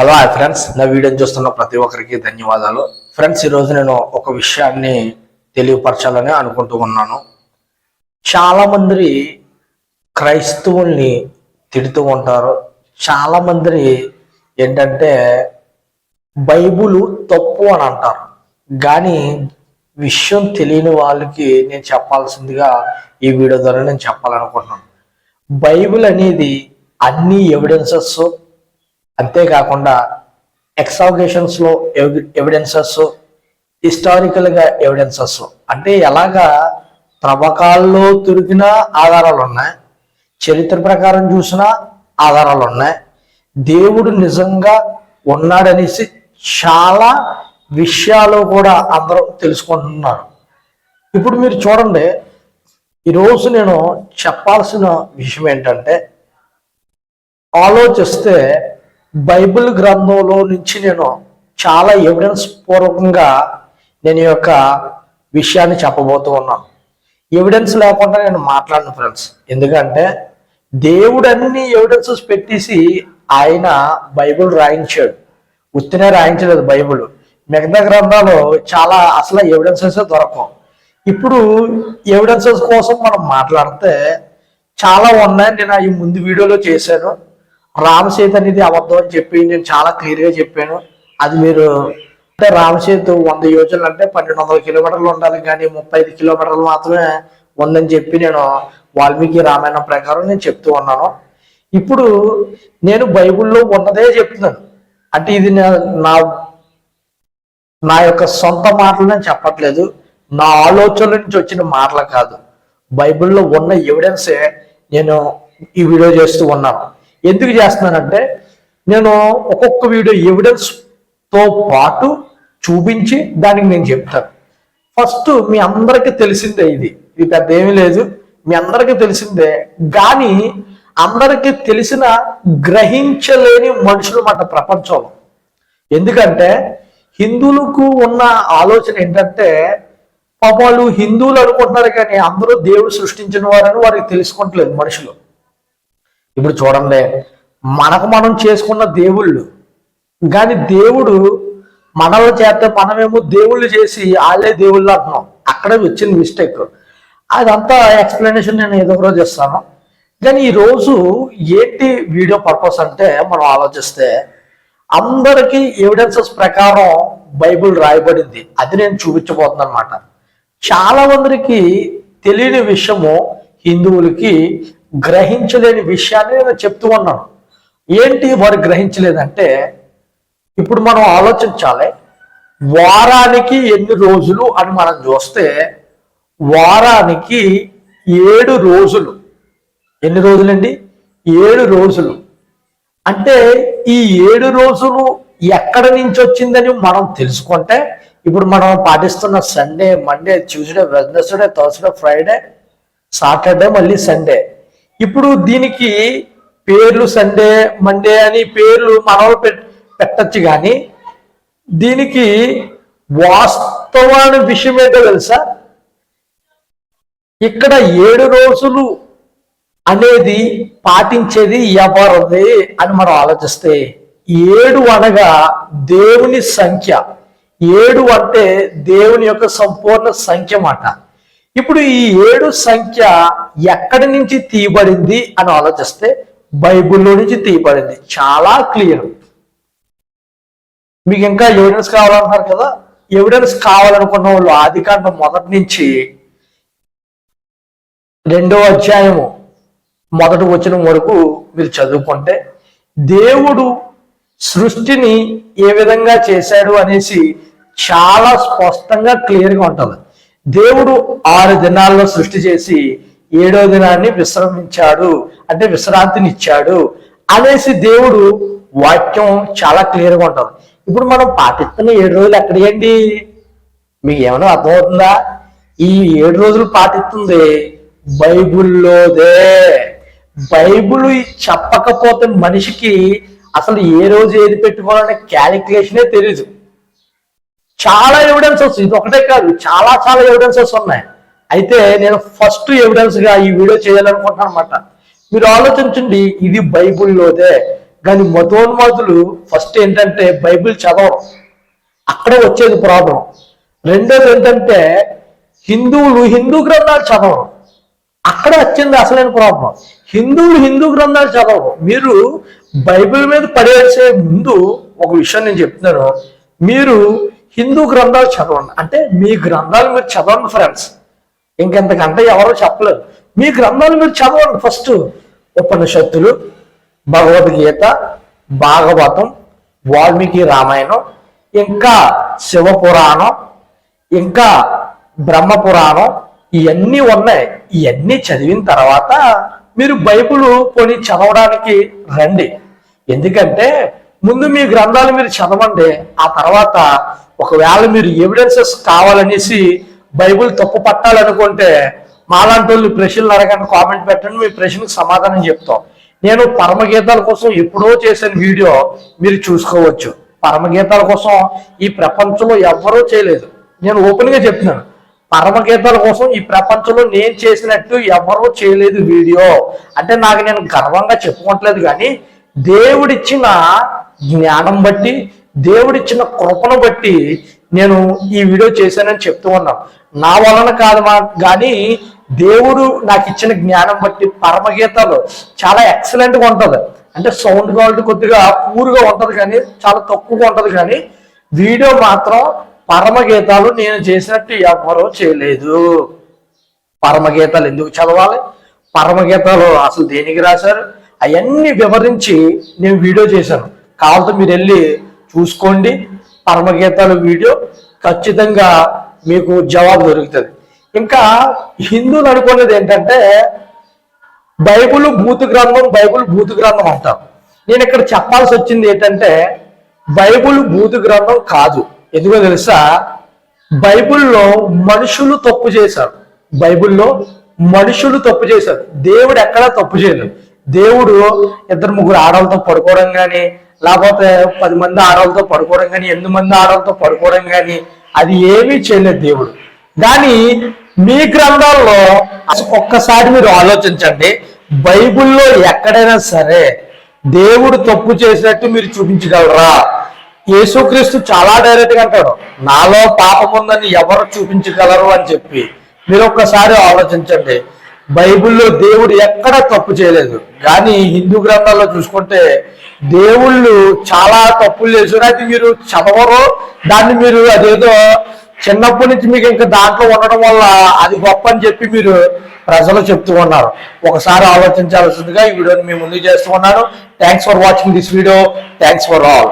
Hello hi friends నా వీడియోని చూస్తున్న ప్రతి ఒక్కరికి ధన్యవాదాలు. ఫ్రెండ్స్ ఈరోజు నేను ఒక విషయాన్ని తెలియపరచాలని అనుకుంటూ ఉన్నాను. చాలామంది క్రైస్తవుల్ని తిడుతూ ఉంటారు. చాలామంది ఏంటంటే బైబుల్ తప్పు అని అంటారు. కానీ విషయం తెలియని వాళ్ళకి నేను చెప్పాల్సిందిగా ఈ వీడియో ద్వారా నేను చెప్పాలనుకుంటున్నాను. బైబిల్ అనేది అన్ని ఎవిడెన్సెస్ అంతేకాకుండా ఎక్సాగేషన్స్లో ఎవిడెన్సెస్ హిస్టారికల్గా ఎవిడెన్సెస్. అంటే ఎలాగా త్రవ్వకాల్లో దొరికిన ఆధారాలు ఉన్నాయి చరిత్ర ప్రకారం చూసిన ఆధారాలు ఉన్నాయి దేవుడు నిజంగా ఉన్నాడనేసి చాలా విషయాలు కూడా అందరూ తెలుసుకుంటున్నారు. ఇప్పుడు మీరు చూడండి ఈరోజు నేను చెప్పాల్సిన విషయం ఏంటంటే ఆలోచిస్తే బైబిల్ గ్రంథంలో నుంచి నేను చాలా ఎవిడెన్స్ పూర్వకంగా నేను యొక్క విషయాన్ని చెప్పబోతూ ఉన్నాను. ఎవిడెన్స్ లేకుండా నేను మాట్లాడను ఫ్రెండ్స్ ఎందుకంటే దేవుడు అన్ని ఎవిడెన్సెస్ పెట్టేసి ఆయన బైబిల్ రాయించాడు. ఉత్తినే రాయించలేదు బైబిల్. మిగతా గ్రంథాలు చాలా అసలు ఎవిడెన్సెస్ దొరకవు. ఇప్పుడు ఎవిడెన్సెస్ కోసం మనం మాట్లాడితే చాలా ఉన్నాయి నేను ఈ ముందు వీడియోలో చేశాను. రామసేతు అనేది అబద్ధం అని చెప్పి నేను చాలా క్లియర్గా చెప్పాను. అది మీరు అంటే రామసేతు వంద యోజనలు అంటే పన్నెండు వందల కిలోమీటర్లు ఉండాలి కానీ ముప్పై ఐదు కిలోమీటర్లు మాత్రమే ఉందని చెప్పి నేను వాల్మీకి రామాయణం ప్రకారం నేను చెప్తూ ఉన్నాను. ఇప్పుడు నేను బైబిల్లో ఉన్నదే చెప్తున్నాను. అంటే ఇది నా- నా నా యొక్క సొంత మాటలు నేను చెప్పట్లేదు. నా ఆలోచనల నుంచి వచ్చిన మాటలు కాదు. బైబిల్లో ఉన్న ఎవిడెన్సే నేను ఈ వీడియో చేస్తూ ఉన్నాను. ఎందుకు చేస్తున్నానంటే నేను ఒక్కొక్క వీడియో ఎవిడెన్స్తో పాటు చూపించి దానికి నేను చెప్తాను. ఫస్ట్ మీ అందరికీ తెలిసిందే ఇది. ఇది పెద్ద ఏమీ లేదు. మీ అందరికీ తెలిసిందే. కానీ అందరికీ తెలిసిన గ్రహించలేని మనుషులు మాట ప్రపంచంలో. ఎందుకంటే హిందువులకు ఉన్న ఆలోచన ఏంటంటే పాప వాళ్ళు హిందువులు అనుకుంటున్నారు కానీ అందరూ దేవుడు సృష్టించిన వారని వారికి తెలుసుకోవట్లేదు మనుషులు. ఇప్పుడు చూడండి మనకు మనం చేసుకున్న దేవుళ్ళు. కానీ దేవుడు మనల్ని చేస్తే మనమేమో దేవుళ్ళు చేసి వాళ్ళే దేవుళ్ళు అంటున్నాం. అక్కడే వచ్చిన మిస్టేక్ అదంతా ఎక్స్ప్లెనేషన్ నేను ఏదో రోజు ఇస్తాను కానీ ఈ రోజు ఏంటి వీడియో పర్పస్ అంటే మనం ఆలోచిస్తే అందరికీ ఎవిడెన్సెస్ ప్రకారం బైబిల్ రాయబడింది. అది నేను చూపించబోతున్నాను అనమాట చాలా మందికి తెలియని విషయము హిందువులకి గ్రహించలేని విషయాన్ని నేను చెప్తూ ఉన్నాను. ఏంటి వారు గ్రహించలేదంటే ఇప్పుడు మనం ఆలోచించాలి వారానికి ఎన్ని రోజులు అని మనం చూస్తే వారానికి ఏడు రోజులు. ఎన్ని రోజులండి? ఏడు రోజులు. అంటే ఈ ఏడు రోజులు ఎక్కడ నుంచి వచ్చిందని మనం తెలుసుకుంటే ఇప్పుడు మనం పాటిస్తున్న Sunday Monday Tuesday Wednesday Thursday Friday Saturday మళ్ళీ సండే. ఇప్పుడు దీనికి పేర్లు సండే మండే అని పేర్లు మనవలు పెట్ పెట్టచ్చు కానీ దీనికి వాస్తవాన్ని విషయం ఏంటో తెలుసా? ఇక్కడ ఏడు రోజులు అనేది పాటించేది ఎవరిది అని మనం ఆలోచిస్తే ఏడు అనగా దేవుని సంఖ్య. ఏడు అంటే దేవుని యొక్క సంపూర్ణ సంఖ్య మాట. ఇప్పుడు ఈ ఏడు సంఖ్య ఎక్కడి నుంచి తీయబడింది అని ఆలోచిస్తే బైబిల్లో నుంచి తీయబడింది. చాలా క్లియర్. మీకు ఇంకా ఎవిడెన్స్ కావాలంటున్నారు కదా? ఎవిడెన్స్ కావాలనుకున్న వాళ్ళు ఆదికాండం మొదటి నుంచి రెండో అధ్యాయము మొదటి వచ్చిన వరకు మీరు చదువుకుంటే దేవుడు సృష్టిని ఏ విధంగా చేశాడు అనేసి చాలా స్పష్టంగా క్లియర్గా ఉంటుంది. దేవుడు ఆరు దినాల్లో సృష్టి చేసి ఏడో దినాన్ని విశ్రమించాడు అంటే విశ్రాంతిని ఇచ్చాడు అనేసి దేవుడు వాక్యం చాలా క్లియర్గా ఉంటుంది. ఇప్పుడు మనం పాటిస్తున్న ఏడు రోజులు ఎక్కడేయండి? మీకు ఏమైనా అర్థమవుతుందా? ఈ ఏడు రోజులు పాటిస్తుంది బైబుల్లోదే. బైబుల్ చెప్పకపోతే మనిషికి అసలు ఏ రోజు ఏది పెట్టుకోవాలనే క్యాలిక్యులేషనే తెలియదు చాలా ఎవిడెన్సెస్ ఇది ఒకటే కాదు చాలా చాలా ఎవిడెన్సెస్ ఉన్నాయి అయితే నేను ఫస్ట్ ఎవిడెన్స్గా ఈ వీడియో చేయాలనుకుంటున్నాను అనమాట మీరు ఆలోచించండి ఇది బైబుల్లోదే. కానీ మతోన్మాదులు ఫస్ట్ ఏంటంటే బైబిల్ చదవరు. అక్కడే వచ్చేది ప్రాబ్లం రెండోది ఏంటంటే హిందువులు హిందూ గ్రంథాలు చదవరు. అక్కడ వచ్చింది అసలైన ప్రాబ్లం హిందువులు హిందూ గ్రంథాలు చదవరు. మీరు బైబిల్ మీద పడేసే ముందు ఒక విషయం నేను చెప్తున్నాను. మీరు హిందూ గ్రంథాలు చదవండి. అంటే మీ గ్రంథాలు మీరు చదవండి ఫ్రెండ్స్ ఇంకెంతకంటే ఎవరో చెప్పలేరు. మీ గ్రంథాలు మీరు చదవండి ఫస్ట్ ఉపనిషత్తులు భగవద్గీత భాగవతం వాల్మీకి రామాయణం ఇంకా శివపురాణం ఇంకా బ్రహ్మ పురాణం ఇవన్నీ ఉన్నాయి. ఇవన్నీ చదివిన తర్వాత మీరు బైబుల్ కొని చదవడానికి రండి. ఎందుకంటే ముందు మీ గ్రంథాలు మీరు చదవండి ఆ తర్వాత ఒకవేళ మీరు ఎవిడెన్సెస్ కావాలనేసి బైబిల్ తప్పు పట్టాలనుకుంటే మాలాంటి వాళ్ళు ప్రశ్నలు అడగండి కామెంట్ పెట్టండి మీ ప్రశ్నకు సమాధానం చెప్తాం. నేను పరమగీతాల కోసం ఎప్పుడో చేసిన వీడియో మీరు చూసుకోవచ్చు. పరమగీతాల కోసం ఈ ప్రపంచంలో ఎవ్వరూ చేయలేదు. నేను ఓపెన్గా చెప్తున్నాను. పరమగీతాల కోసం ఈ ప్రపంచంలో నేను చేసినట్టు ఎవరూ చేయలేదు వీడియో. అంటే నాకు నేను గర్వంగా చెప్పుకోవట్లేదు కానీ దేవుడిచ్చిన జ్ఞానం బట్టి దేవుడిచ్చిన కృపను బట్టి నేను ఈ వీడియో చేశానని చెప్తూ ఉన్నాను నా వలన కాదు మా కానీ దేవుడు నాకు ఇచ్చిన జ్ఞానం బట్టి పరమగీతాలు చాలా ఎక్సలెంట్గా ఉంటుంది. అంటే సౌండ్ క్వాలిటీ కొద్దిగా పూర్గా ఉంటుంది కానీ చాలా తక్కువగా ఉంటుంది కానీ వీడియో మాత్రం పరమగీతాలు నేను చేసినట్టు ఎవరూ చేయలేదు. పరమగీతాలు ఎందుకు చదవాలి? పరమగీతాలు అసలు దేనికి రాశారు? అవన్నీ వివరించి నేను వీడియో చేశాను. కావాలంటే మీరు వెళ్ళి చూసుకోండి. పరమగీతాలు వీడియో ఖచ్చితంగా మీకు జవాబు దొరుకుతుంది. ఇంకా హిందువులు అనుకునేది ఏంటంటే బైబుల్ భూత గ్రంథం బైబుల్ భూత గ్రంథం అంటారు. నేను ఇక్కడ చెప్పాల్సి వచ్చింది ఏంటంటే బైబుల్ భూత గ్రంథం కాదు. ఎందుకో తెలుసా? బైబిల్లో మనుషులు తప్పు చేశారు. బైబిల్లో మనుషులు తప్పు చేశారు. దేవుడు ఎక్కడా తప్పు చేయలేదు. దేవుడు ఇద్దరు ముగ్గురు ఆడవాళ్ళతో పడుకోవడం కానీ లేకపోతే పది మంది ఆడవాళ్ళతో పడుకోవడం కానీ ఎనిమిది మంది ఆడవాళ్ళతో పడుకోవడం కానీ అది ఏమీ చేయలేదు దేవుడు. కానీ మీ గ్రంథాల్లో అసలు ఒక్కసారి మీరు ఆలోచించండి. బైబిల్లో ఎక్కడైనా సరే దేవుడు తప్పు చేసినట్టు మీరు చూపించగలరా? యేసుక్రీస్తు చాలా డైరెక్ట్గా అంటాడు నాలో పాపం ఉందని ఎవరు చూపించగలరు? అని చెప్పి. మీరు ఒక్కసారి ఆలోచించండి. బైబిల్లో దేవుడు ఎక్కడ తప్పు చేయలేదు. కానీ హిందూ గ్రంథాల్లో చూసుకుంటే దేవుళ్ళు చాలా తప్పులు చేశారు. అది మీరు చదవరు. దాన్ని మీరు అదేదో చిన్నప్పటి నుంచి మీకు ఇంకా దాంట్లో ఉండడం వల్ల అది గొప్ప అని చెప్పి మీరు ప్రజలు చెప్తూ ఉన్నారు. ఒకసారి ఆలోచించాల్సిందిగా ఈ వీడియోని మేము ముందుకు చేస్తూ ఉన్నాను. Thanks for watching this video thanks for all